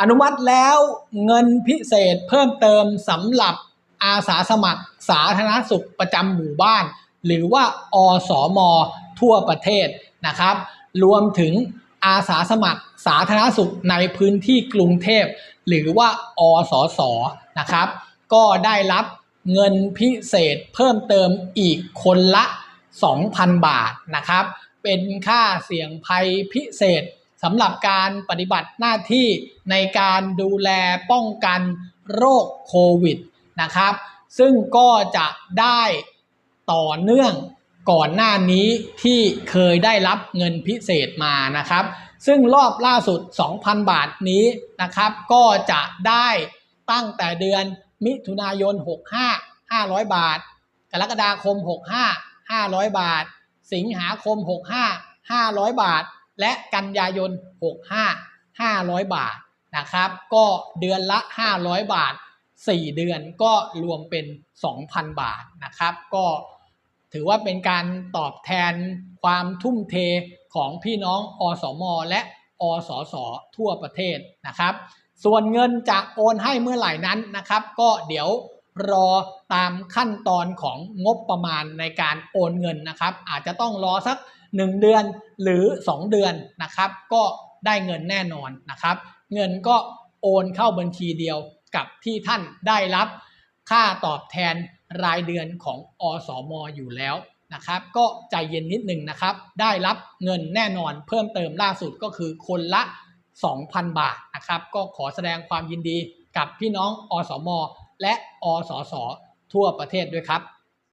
อนุมัติแล้วเงินพิเศษเพิ่มเติมสำหรับอาสาสมัครสาธารณสุขประจำหมู่บ้าน หรือว่าอสมทั่วประเทศนะครับ รวมถึงอาสาสมัครสาธารณสุขในพื้นที่กรุงเทพ หรือว่าอสสนะครับ ก็ได้รับเงินพิเศษเพิ่มเติมอีกคนละ 2,000 บาทนะครับ เป็นค่าเสี่ยงภัยพิเศษ สำหรับการปฏิบัติหน้าที่ในการดูแลป้องกันโรคโควิดนะครับ ซึ่งก็จะได้ต่อเนื่องก่อนหน้านี้ที่เคยได้รับเงินพิเศษมานะครับ ซึ่งรอบล่าสุด 2,000 บาทนี้นะครับ ก็จะได้ตั้งแต่เดือนมิถุนายน 65 500 บาท กรกฎาคม 65 500 บาท สิงหาคม 65 500 บาท และกันยายน 65 500 บาทนะครับ ก็เดือนละ 500 บาท 4 เดือนก็รวมเป็น 2,000 บาทนะครับ ก็ถือว่าเป็นการตอบแทนความทุ่มเทของพี่น้องอสม และอสส ทั่วประเทศนะครับ ส่วนเงินจะโอนให้เมื่อไหร่นั้นนะครับ ก็เดี๋ยว รอตามขั้นตอนของงบประมาณในการโอนเงินนะครับ อาจจะต้องรอสัก 1 เดือนหรือ 2 เดือนนะครับ ก็ได้เงินแน่นอนนะครับ เงินก็โอนเข้าบัญชีเดียวกับที่ท่านได้รับค่าตอบแทนรายเดือนของอสมอยู่แล้วนะครับ ก็ใจเย็นนิดหนึ่งนะครับ ได้รับเงินแน่นอนเพิ่มเติมล่าสุดก็คือคนละ 2,000 บาทนะครับ ก็ขอแสดงความยินดีกับพี่น้องอสม และอสสทั่วประเทศด้วยครับ